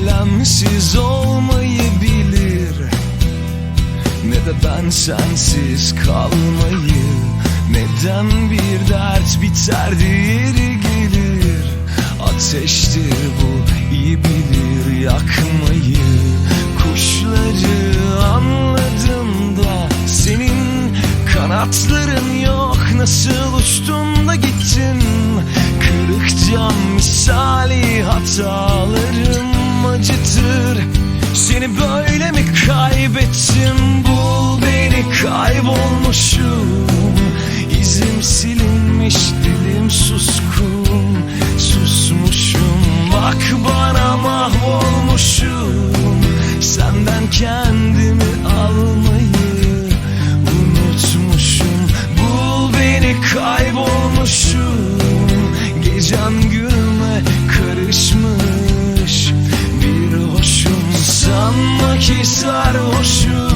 alemsiz olmayı bilir Ne de ben sensiz kalmayı. Neden bir dert biter diğeri gelir. Ateştir bu iyi bilir yakmayı. Kuşları anladım da Senin kanatların yok. Nasıl uçtun da gittin misali hatalarım acıtır. Seni böyle mi kaybettim? Bul beni kaybolmuşum. İzim silinmiş dilim suskun. Susmuşum bak Sanma ki sarhoşum